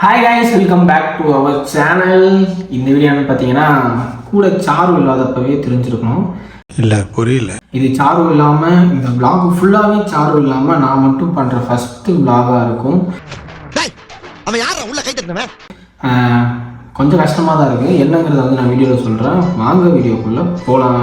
Hi guys welcome back to our channel இந்த வீடியோன்னு பார்த்தீங்கன்னா கூட சாரு இல்லாதப்பவே தெரிஞ்சிருக்கணும். இல்ல புரியல. இது சாரு இல்லாமல் இந்த vlog ஃபுல்லாகவே சாரு இல்லாமல் நான் மட்டும் பண்ணுற ஃபஸ்ட்டு vlog-ஆ இருக்கும். டேய் அவன் யாரா உள்ள கை தட்டினவன்? ஆஹ், கொஞ்சம் கஷ்டமாக தான் இருக்குது என்னங்கிறத வந்து நான் வீடியோவில் சொல்கிறேன் வாங்க வீடியோக்குள்ளே போகலாம்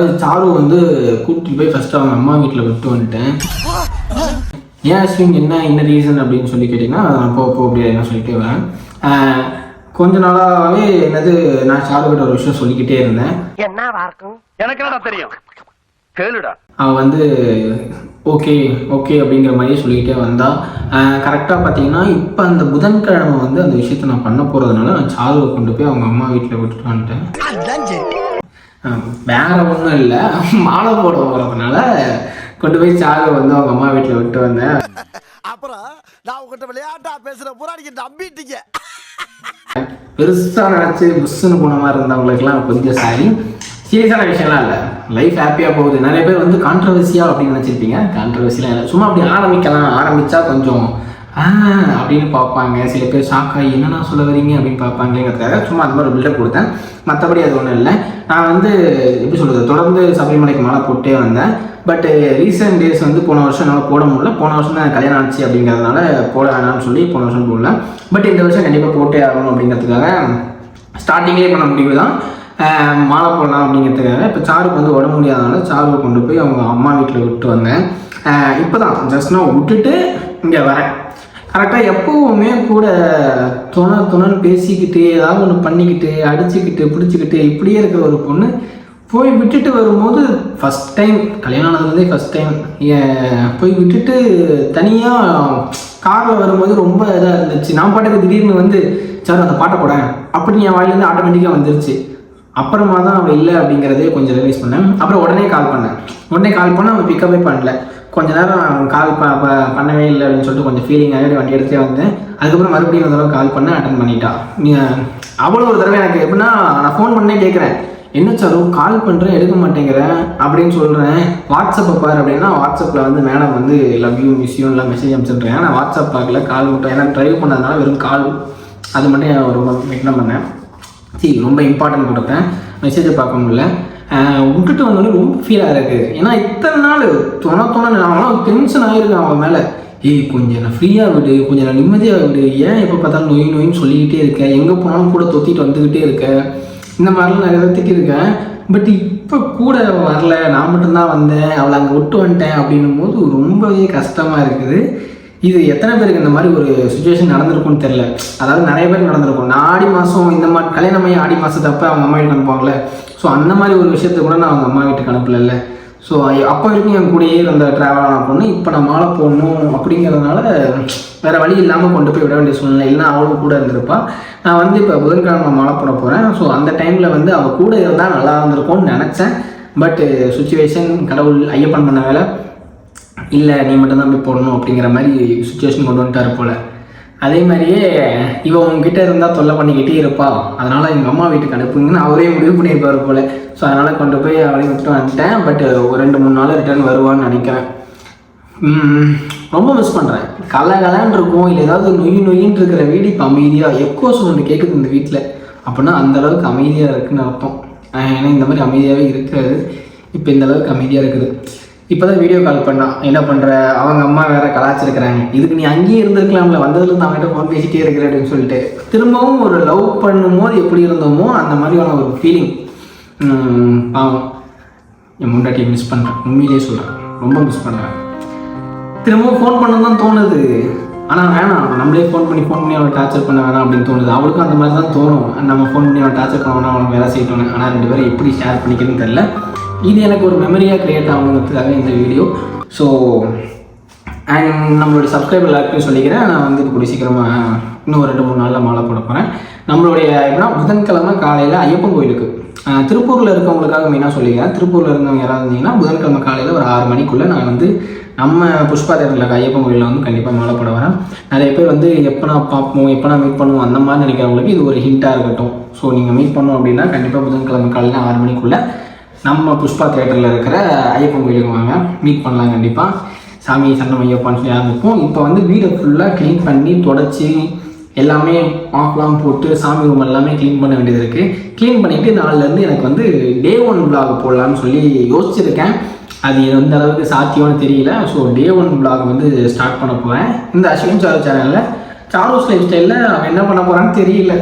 அதாவது சாரு வந்து கூட்டிட்டு போய் ஃபர்ஸ்ட் அவங்க அம்மா வீட்டில் விட்டு வந்துட்டேன். ஏன் அஸ்வின் என்ன என்ன ரீசன் அப்படின்னு சொல்லி கேட்டிங்கன்னா போ போ அப்படி என்ன சொல்லிட்டே வரேன். கொஞ்ச நாளாகவே என்னது நான் சாரு கிட்ட ஒரு விஷயம் சொல்லிக்கிட்டே இருந்தேன். எனக்கு என்னடா தெரியும்? கேளுடா. அவன் வந்து ஓகே ஓகே அப்படிங்கிற மாதிரியே சொல்லிக்கிட்டே வந்தா. கரெக்டாக பார்த்தீங்கன்னா இப்போ அந்த புதன்கிழமை வந்து அந்த விஷயத்த நான் பண்ண போகிறதுனால நான் சாருவை கொண்டு போய் அவங்க அம்மா வீட்டில் விட்டுட்டு வந்துட்டேன். வேற ஒன்றும் இல்லை. மாலை போட போகிறதுனால கொண்டு போய் சாருவை வந்து அவங்க அம்மா வீட்டில் விட்டு வந்தேன். அப்புறம் நான் உங்ககிட்ட விளையாட்டா பேசுற புறாடிக்கு நம்பிட்டீங்க. பெருசாக நினச்சி புஷ்ஷுன்னு போன மாதிரி இருந்தவங்களுக்குலாம் கொஞ்சம் சாரி. சீரியஸான விஷயம்லாம் இல்லை. லைஃப் ஹாப்பியாக போகுது. நிறைய பேர் வந்து கான்ட்ரவர்சியாக அப்படின்னு நினச்சிருப்பீங்க. கான்ட்ரவர்சிலாம் இல்லை. சும்மா அப்படி ஆரம்பிக்கலாம். ஆரம்பித்தா கொஞ்சம் அப்படின்னு பார்ப்பாங்க. சில பேர் ஷாக்காகி என்னென்ன சொல்ல வரீங்க அப்படின்னு பார்ப்பாங்கிறதுக்காக சும்மா அந்த மாதிரி பில்டப் கொடுத்தேன். மற்றபடி அது ஒன்றும் இல்லை. நான் வந்து எப்படி சொல்கிறது தொடர்ந்து சபரிமலைக்கு மாலை போட்டே வந்தேன். பட் ரீசெண்ட் டேஸ் வந்து போன வருஷம் என்னால் போட முடியல. போன வருஷம் தான் கல்யாணம் ஆச்சு அப்படிங்கிறதுனால போட வேணாம்னு சொல்லி போன வருஷம் போடல. பட் இந்த வருஷம் கண்டிப்பாக போட்டே ஆகணும் அப்படிங்கிறதுக்காக ஸ்டார்டிங்லேயே பண்ண முடிவு தான். மாலை போடலாம் அப்படிங்கிறதுக்காக. இப்போ சாருக்கு வந்து உடம்பு முடியாதனால சாருவை கொண்டு போய் அவங்க அம்மா வீட்டில் விட்டு வந்தேன். இப்போ தான் ஜஸ்ட் நான் விட்டுட்டு இங்கே வரேன். கரெக்டாக எப்போவுமே கூட துணை துணைன்னு பேசிக்கிட்டு ஏதாவது ஒன்று பண்ணிக்கிட்டு அடிச்சுக்கிட்டு பிடிச்சிக்கிட்டு இப்படியே இருக்கிற ஒரு பொண்ணு போய் விட்டுட்டு வரும்போது ஃபஸ்ட் டைம் கல்யாணம் ஆனதுலேருந்தே ஃபஸ்ட் டைம் போய் விட்டுட்டு தனியாக காரில் வரும்போது ரொம்ப இதாக இருந்துச்சு. நான் பாட்டுக்கு திடீர்னு வந்து சார் அந்த பாட்டை போட அப்படின்னு என் வாயிலேருந்து ஆட்டோமேட்டிக்காக வந்துருச்சு. அப்புறமா தான் அவள் இல்லை அப்படிங்கிறதே கொஞ்சம் ரிலீஸ் பண்ணேன். அப்புறம் உடனே கால் பண்ணேன். உடனே கால் பண்ண அவன் பிக்கப்பே பண்ணல. கொஞ்ச நேரம் கால் ப பண்ணவே இல்லை அப்படின்னு சொல்லிட்டு கொஞ்சம் ஃபீலிங் ஆகிட்டு வண்டி எடுத்தே வந்தேன். அதுக்கப்புறம் மறுபடியும் ஒரு தடவை கால் பண்ண அட்டன் பண்ணிட்டா. நீ அவ்வளோ ஒரு தடவை எனக்கு எப்படின்னா நான் ஃபோன் பண்ணே கேட்குறேன். என்ன சாரு கால் பண்ணுறேன் எடுக்க மாட்டேங்கிறேன் அப்படின்னு சொல்கிறேன் வாட்ஸ்அப்பை பாரு அப்படின்னா வாட்ஸ்அப்பில் வந்து மேடம் வந்து லவ் யூ மிஸ் எல்லாம் மெசேஜ் அனுப்பிச்சுட்றேன். நான் வாட்ஸ்அப் பார்க்கல கால் மட்டும். ஏன்னா ட்ரைவ் பண்ணதுனால வெறும் கால் அது மட்டும் ரொம்ப இக்னோர் பண்ணேன். சரி ரொம்ப இம்பார்ட்டன்ட் கொடுத்தேன் மெசேஜை பார்க்க முடியல. விட்டுட்டு வந்தோடனே ரொம்ப ஃபீலாக இருக்குது ஏன்னா இத்தனை நாள் துணை துணை நாங்களாம் டென்ஷன் ஆகிருக்கேன் அவன் மேலே. ஏய் கொஞ்சம் நான் ஃப்ரீயாக விடு கொஞ்சம் நான் நிம்மதியாக விடு. ஏன் எப்போ பார்த்தாலும் நொய் நோயின்னு சொல்லிக்கிட்டே இருக்கேன் எங்கே போனாலும் கூட தொத்திட்டு வந்துக்கிட்டே இருக்கேன் இந்த மாதிரிலாம் நிறைய பேர் திட்டிருக்கேன் பட் இப்போ கூட வரல. நான் மட்டும்தான் வந்தேன். அவளை அங்கே விட்டு வந்துட்டேன் அப்படின்னும் போது ரொம்பவே கஷ்டமாக இருக்குது. இது எத்தனை பேருக்கு இந்த மாதிரி ஒரு சுச்சுவேஷன் நடந்திருக்கும்னு தெரில அதாவது நிறைய பேர் நடந்திருக்கும். நான் ஆடி மாதம் இந்த மாதிரி கல்யாணமாயி ஆடி மாதத்தப்ப அவங்க அம்மா வீட்டுக்கு அனுப்புவாங்கல்ல. ஸோ அந்த மாதிரி ஒரு விஷயத்தை கூட நான் அவங்க அம்மா வீட்டுக்கு அனுப்பல ஸோ அப்போ வரைக்கும் என் கூடயே இருந்த ட்ராவல் ஆன பொண்ணு இப்போ நான் மாலை போடணும் அப்படிங்கிறதுனால வேறு வழி இல்லாமல் கொண்டு போய் விட வேண்டிய சூழ்நிலை. இல்லைன்னா அவளும் கூட இருந்திருப்பா. நான் வந்து இப்போ புதன்கிழமை மாலை போட போகிறேன் ஸோ அந்த டைமில் வந்து அவள் கூட இருந்தால் நல்லா இருந்திருக்கும்னு நினச்சேன். பட் சுச்சுவேஷன் கடவுள் ஐயப்பன் பண்ண வேலை. இல்லை நீ மட்டும்தான் போய் போடணும் அப்படிங்கிற மாதிரி சுச்சுவேஷன் கொண்டு வந்துட்டாரு போல். அதே மாதிரியே இவன் உங்ககிட்ட இருந்தால் தொல்லை பண்ணிக்கிட்டே இருப்பா அதனால் எங்கள் அம்மா வீட்டுக்கு அனுப்புங்கன்னு அவரே முடிவு பண்ணியிருப்பார் போல். ஸோ அதனால் கொண்டு போய் அவளையும் விட்டு வந்துட்டேன். பட் ஒரு ரெண்டு மூணு நாள் ரிட்டர்ன் வருவான்னு நினைக்கிறேன். ரொம்ப மிஸ் பண்ணுறேன் கல கலன்னு இருக்கும். இல்லை ஏதாவது நொய் நொயின்னு இருக்கிற வீடு இப்போ அமைதியாக எக்கோ ஒன்று கேட்குது இந்த வீட்டில் அப்படின்னா அந்த அளவுக்கு அமைதியாக இருக்குன்னு அர்த்தம். ஏன்னா இந்த மாதிரி அமைதியாகவே இருக்காது. இப்போ இந்த அளவுக்கு அமைதியாக இருக்குது. இப்போ தான் வீடியோ கால் பண்ணான் என்ன பண்ணுற அவங்க அம்மா வேற கலாச்சிருக்கிறாங்க. இதுக்கு நீ அங்கேயே இருந்திருக்கலாம்ல வந்ததுலேருந்து அவன்கிட்ட ஃபோன் பேசிட்டே இருக்கிற அப்படின்னு சொல்லிட்டு. திரும்பவும் ஒரு லவ் பண்ணும்போது எப்படி இருந்தோமோ அந்த மாதிரியான ஒரு ஃபீலிங் பாவம். என் முண்டாட்டியை மிஸ் பண்ணுறேன் உண்மையிலேயே சொல்கிறேன் ரொம்ப மிஸ் பண்ணுறேன் திரும்பவும் ஃபோன் பண்ண தான் தோணுது. ஆனால் வேணாம். நம்மளே ஃபோன் பண்ணி ஃபோன் பண்ணி அவளை டார்ச்சர் பண்ண வேணாம் அப்படின்னு தோணுது. அவளுக்கும் அந்த மாதிரி தான் தோணும். நம்ம ஃபோன் பண்ணி அவளை டார்ச்சர் பண்ண வேணாம் அவனுக்கு வேலை செய்யணும் ஆனால் ரெண்டு பேரும் எப்படி ஷேர் பண்ணிக்கிறதுன்னு தெரில இது எனக்கு ஒரு மெமரியாக க்ரியேட் ஆகணுங்கிறதுக்காக இந்த வீடியோ ஸோ அண்ட் நம்மளுடைய சப்ஸ்கிரைபர் எல்லாருக்கும் சொல்லிக்கிறேன். நான் வந்து இப்போ கூடிய சீக்கிரமாக இன்னும் ஒரு ரெண்டு மூணு நாளில் மாலை போட போகிறேன் நம்மளுடைய எப்படின்னா புதன்கிழமை காலையில் ஐயப்பன் கோயிலுக்கு. திருப்பூரில் இருக்கவங்களுக்காக மெயினாக சொல்லிக்கிறேன். திருப்பூரில் இருந்தவங்க யாராவது இருந்தீங்கன்னா புதன்கிழமை காலையில் ஒரு ஆறு மணிக்குள்ளே நான் வந்து நம்ம புஷ்பா தேட்டரில் ஐயப்பன் கோயிலில் வந்து கண்டிப்பாக மாலை போட வரேன். நிறைய பேர் வந்து எப்போ நான் பார்ப்போம் எப்போ நான் மீட் பண்ணுவோம் அந்த மாதிரி நினைக்கிறவங்களுக்கு இது ஒரு ஹிண்ட்டாக இருக்கட்டும். ஸோ நீங்கள் மீட் பண்ணோம் அப்படின்னா கண்டிப்பாக புதன்கிழமை காலையில் ஆறு மணிக்குள்ளே நம்ம புஷ்பா தேட்டரில் இருக்கிற ஐயப்பன் கோயிலுக்கு வாங்க. மீட் பண்ணலாம் கண்டிப்பாக சாமி சன்னம் ஐயப்பான்னு சொல்லி ஆரம்பிப்போம் இப்போ வந்து வீடை ஃபுல்லாக க்ளீன் பண்ணி தொடச்சி எல்லாமே ஆஃப்லாம் போட்டு சாமி ரூம் எல்லாமே க்ளீன் பண்ண வேண்டியது இருக்குது க்ளீன் பண்ணிவிட்டு நாளிலேருந்து எனக்கு வந்து டே ஒன் vlog போடலான்னு சொல்லி யோசிச்சிருக்கேன். அது எந்த அளவுக்கு சாத்தியம்னு தெரியல. ஸோ டே ஒன் vlog வந்து ஸ்டார்ட் பண்ண போகிறேன் இந்த அஸ்வின் சாரு சேனலில் சாரோஸ் லைஃப் ஸ்டைலில் அவன் என்ன பண்ண போகிறான்னு தெரியல.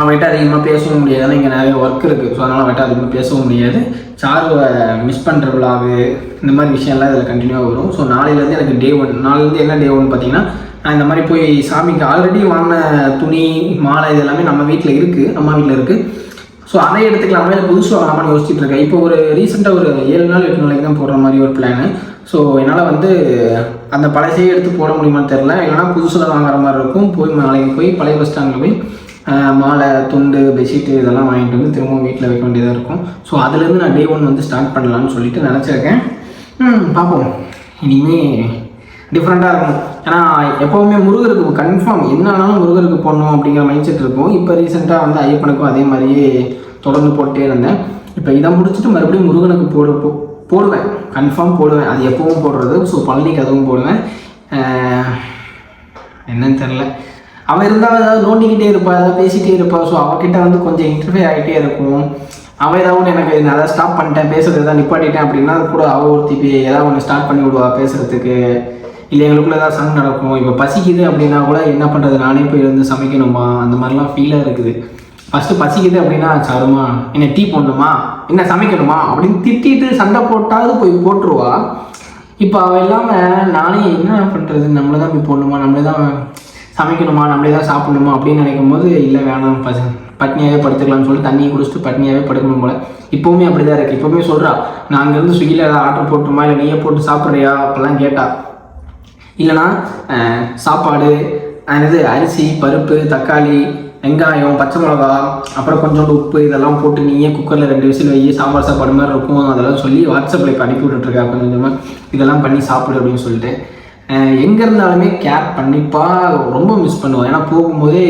அவன்கிட்ட அதிகமாக பேசவும் முடியாது. இங்கே நிறைய ஒர்க் இருக்குது ஸோ அதனால் அவன்கிட்ட அதிகமாக பேசவும் முடியாது. சாருவை மிஸ் பண்ணுற விழாவு இந்த மாதிரி விஷயம்லாம் இதில் கண்டினியூவாக வரும். ஸோ நாளையிலேருந்து எனக்கு டே ஒன் நாளையிலேருந்து என்ன டே ஒன் பார்த்தீங்கன்னா நான் இந்த மாதிரி போய் சாமிக்கு ஆல்ரெடி வாங்கின துணி மாலை இது எல்லாமே நம்ம வீட்டில் இருக்குது அம்மா வீட்டில் இருக்குது ஸோ அதை எடுத்துக்கலாமா. இல்லை புதுசு வாங்கலாமான்னு யோசிச்சுட்டு இருக்கேன். இப்போ ஒரு ரீசெண்டாக ஒரு ஏழு நாள் எட்டு நாளைக்கு தான் போடுற மாதிரி ஒரு பிளானு ஸோ என்னால் வந்து அந்த பழசையே எடுத்து போட முடியுமான்னு தெரில இல்லைனா புதுசில் வாங்குற மாதிரி இருக்கும். போய் நாளைக்கு போய் பழைய பஸ் ஸ்டாண்டில் போய் மாலை துண்டு பெட்ஷீட்டு இதெல்லாம் வாங்கிட்டு வந்து திரும்பவும் வீட்டில் வைக்க வேண்டியதாக இருக்கும். ஸோ அதுலேருந்து நான் டே ஒன் வந்து ஸ்டார்ட் பண்ணலாம்னு சொல்லிட்டு நினச்சிருக்கேன். பார்ப்போம். இனிமேல் டிஃப்ரெண்ட்டாக இருக்கும் ஏன்னா எப்போவுமே முருகருக்கு கன்ஃபார்ம் என்னன்னாலும் முருகருக்கு போடணும் அப்படிங்கிற மைண்ட் செட் இருக்கும். இப்போ ரீசெண்டாக வந்து ஐயப்பனுக்கும் அதே மாதிரியே தொடர்ந்து போட்டே இருந்தேன். இப்போ இதை முடிச்சுட்டு மறுபடியும் முருகனுக்கு போடு போ- போடுவேன். கன்ஃபார்ம் போடுவேன். அது எப்போவும் போடுறது. ஸோ பழனிக்கு அதுவும் போடுவேன். என்னன்னு தெரில அவள் இருந்தால் ஏதாவது நோண்டிக்கிட்டே இருப்பாள் ஏதாவது பேசிகிட்டே இருப்பாள் ஸோ அவகிட்ட வந்து கொஞ்சம் இன்டர்ஃபியர் ஆகிட்டே இருக்கும். அவள் ஏதாவது ஒன்று எனக்கு நான் அதை ஸ்டாப் பண்ணிட்டேன் பேசுறது ஏதாவது நிப்பாட்டிட்டேன் அப்படின்னா அது கூட அவள் ஒருத்தி ஏதாவது ஒன்று ஸ்டார்ட் பண்ணி விடுவா பேசுறதுக்கு. இல்லை எங்களுக்குள்ள ஏதாவது சண்டை நடக்கும். இப்போ பசிக்குது அப்படின்னா கூட என்ன பண்ணுறது நானே போய் இருந்து சமைக்கணுமா? அந்த மாதிரிலாம் ஃபீலாக இருக்குது. ஃபஸ்ட்டு பசிக்குது அப்படின்னா சாருமா என்ன டீ போடணுமா? என்ன சமைக்கணுமா? அப்படின்னு திட்டிட்டு சண்டை போட்டாவது போய் போட்டுருவா. இப்போ அவள் இல்லாமல் நானே என்ன பண்ணுறது நம்மளை தான் போய் போடணுமா? நம்மளே தான் சமைக்கணுமா? நம்மளே தான் சாப்பிடணுமா? அப்படின்னு நினைக்கும் போது இல்லை வேணாம் பச பட்னியாகவே படுத்துக்கலாம்னு சொல்லி தண்ணியை குடிச்சிட்டு பட்னியாகவே படுக்கணும் போல. இப்போவுமே அப்படி தான் இருக்குது இப்போவுமே சொல்கிறா நான் அங்கேருந்து ஸ்விக்கியில் ஏதாவது ஆர்டர் போட்டுமா இல்லை நீயே போட்டு சாப்பிட்றியா? அப்போல்லாம் கேட்டா. இல்லைனா சாப்பாடு அது அரிசி பருப்பு தக்காளி வெங்காயம் பச்சை மிளகா அப்புறம் கொஞ்சோண்டு உப்பு இதெல்லாம் போட்டு நீயே குக்கரில் ரெண்டு விசில் வை சாம்பார் சாப்பாடு மாதிரி இருக்கும். அதெல்லாம் சொல்லி வாட்ஸ்அப்பில் இப்போ அனுப்பி விட்டுட்ருக்கா கொஞ்சம் கொஞ்சமாக இதெல்லாம் பண்ணி சாப்பிடு அப்படின்னு சொல்லிட்டு. எங்கே இருந்தாலுமே கேர் பண்ணிப்பா ரொம்ப மிஸ் பண்ணுவோம் ஏன்னா போகும்போதே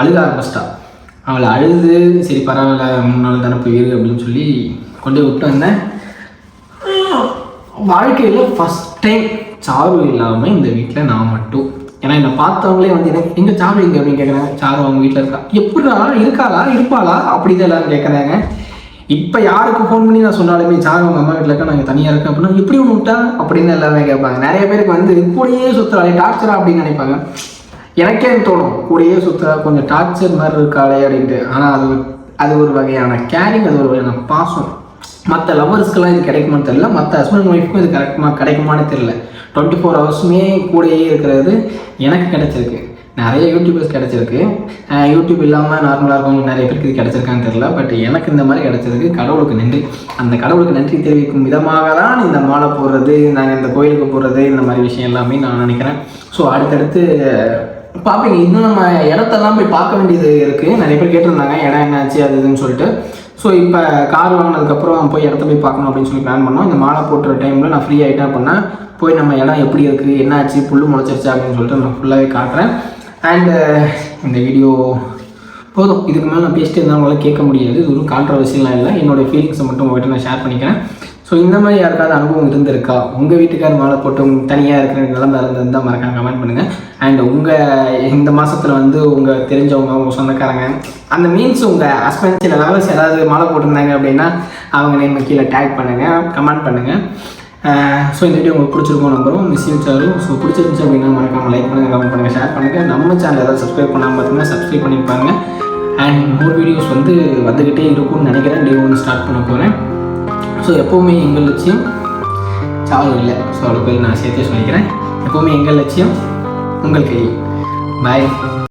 அழுக ஆரம்பிச்சிட்டா. அவளை அழுது சரி பரவாயில்ல மூணு நாள் தானே போயிரு அப்படின்னு சொல்லி கொண்டு போய் விட்டு வந்தேன். வாழ்க்கையில் ஃபஸ்ட் டைம் சாரு இல்லாமல் இந்த வீட்டில் நான் மட்டும். ஏன்னா என்னை பார்த்தவங்களே வந்து எனக்கு எங்கே சாரு இங்கே? அப்படின்னு கேட்குறாங்க சாரு அவங்க வீட்டில் இருக்கா? எப்படா இருக்காளா இருப்பாளா? அப்படிதான் எல்லாரும் கேட்குறாங்க இப்போ யாருக்கு ஃபோன் பண்ணி நான் சொன்னாலுமே சாக உங்கள் அம்மா வீட்டில் இருக்கா நாங்கள் தனியாக இருக்கேன் அப்படின்னா எப்படி ஒன்று விட்டா? அப்படின்னு எல்லாமே கேட்பாங்க. நிறைய பேருக்கு வந்து கூடயே சுற்றுறாளே டார்ச்சரா அப்படின்னு நினைப்பாங்க. எனக்கே தோணும் கூடயே சுற்றுறா கொஞ்சம் டார்ச்சர் மாதிரி இருக்காளே அப்படின்ட்டு. ஆனால் அது அது ஒரு வகையான கேரிங் அது ஒரு வகையான பாசம். மற்ற லவ்வர்ஸ்க்கெல்லாம் இது கிடைக்குமான்னு தெரியல. மற்ற ஹஸ்பண்ட் ஒய்ஃப்க்கும் இது கரெக்டாக கிடைக்குமான்னு தெரியல. டுவெண்ட்டி ஃபோர் ஹவர்ஸுமே கூடயே இருக்கிறது எனக்கு கிடைச்சிருக்கு. நிறைய யூடியூபர்ஸ் கிடச்சிருக்கு. யூடியூப் இல்லாமல் நார்மலாக இருக்கவங்க நிறைய பேருக்கு இது கிடச்சிருக்கான்னு தெரில பட் எனக்கு இந்த மாதிரி கிடச்சிருக்கு கடவுளுக்கு நன்றி. அந்த கடவுளுக்கு நன்றி தெரிவிக்கும் விதமாக தான் இந்த மாலை போடுறது நாங்கள் இந்த கோயிலுக்கு போடுறது இந்த மாதிரி விஷயம் எல்லாமே நான் நினைக்கிறேன். ஸோ அடுத்தடுத்து பார்ப்பீங்க இன்னும் நம்ம இடத்தெல்லாம் போய் பார்க்க வேண்டியது இருக்குது நிறைய பேர் கேட்டிருந்தாங்க இடம் என்னாச்சு அது இதுன்னு சொல்லிட்டு. ஸோ இப்போ கார் வாங்கினதுக்கப்புறம் போய் இடத்த போய் பார்க்கணும் அப்படின்னு சொல்லி பிளான் பண்ணோம். இந்த மாலை போட்டுற டைமில் நான் ஃப்ரீ ஆகிட்டேன் அப்படின்னா போய் நம்ம இடம் எப்படி இருக்குது என்னாச்சு புல் முளைச்சிருச்சா அப்படின்னு சொல்லிட்டு நான் ஃபுல்லாகவே காட்டுறேன். அண்டு uh, இந்த வீடியோ போதும். இதுக்கு மேலே நான் பேசிட்டு இருந்தால் உங்களால் கேட்க முடியாது. இது ஒரு கான்ட்ரவர்சியெலாம் இல்லை. என்னோடய ஃபீலிங்ஸை மட்டும் உங்கள்கிட்ட நான் ஷேர் பண்ணிக்கிறேன். ஸோ இந்த மாதிரி யாருக்காவது அனுபவம் இருந்திருக்கா? உங்கள் வீட்டுக்காரர் மாலை போட்டு தனியாக இருக்கிற நிலமை இருந்திருந்தால் மறக்காம கமெண்ட் பண்ணுங்கள் அண்ட் உங்கள் இந்த மாதத்தில் வந்து உங்கள் தெரிஞ்சவங்க உங்கள் சொந்தக்காரங்க அந்த மீன்ஸ் உங்கள் ஹஸ்பண்ட் சில லெவல்ஸ் ஏதாவது மாலை போட்டிருந்தாங்க அப்படின்னா அவங்க நேம் கீழே டேக் பண்ணுங்கள் கமெண்ட் பண்ணுங்கள் ஸோ uh, இந்த வீடியோ உங்களுக்கு பிடிச்சிருக்கோம் நம்புறோம். மிஸ் யூச்சாரும் ஸோ பிடிச்சிருந்துச்சு அப்படின்னா மறக்காமல் லைக் பண்ணுங்கள் கமெண்ட் பண்ணுங்கள் ஷேர் பண்ணுங்கள் நம்ம சேனல் ஏதாவது சப்ஸ்கிரைப் பண்ணாமல் பார்த்தீங்கன்னா சப்ஸ்கிரைப் பண்ணி அண்ட் மோர் வீடியோஸ் வந்து வந்துக்கிட்டே இருக்கும்னு நினைக்கிறேன். டே ஒன்று ஸ்டார்ட் பண்ண போகிறேன் ஸோ எப்போவுமே எங்கள் லட்சியம் சாவு இல்லை. ஸோ அவ்வளோ பேர் நான் சேர்த்து சொல்லிக்கிறேன். எப்போவுமே எங்கள் லட்சியம் உங்கள் கையில் பாய்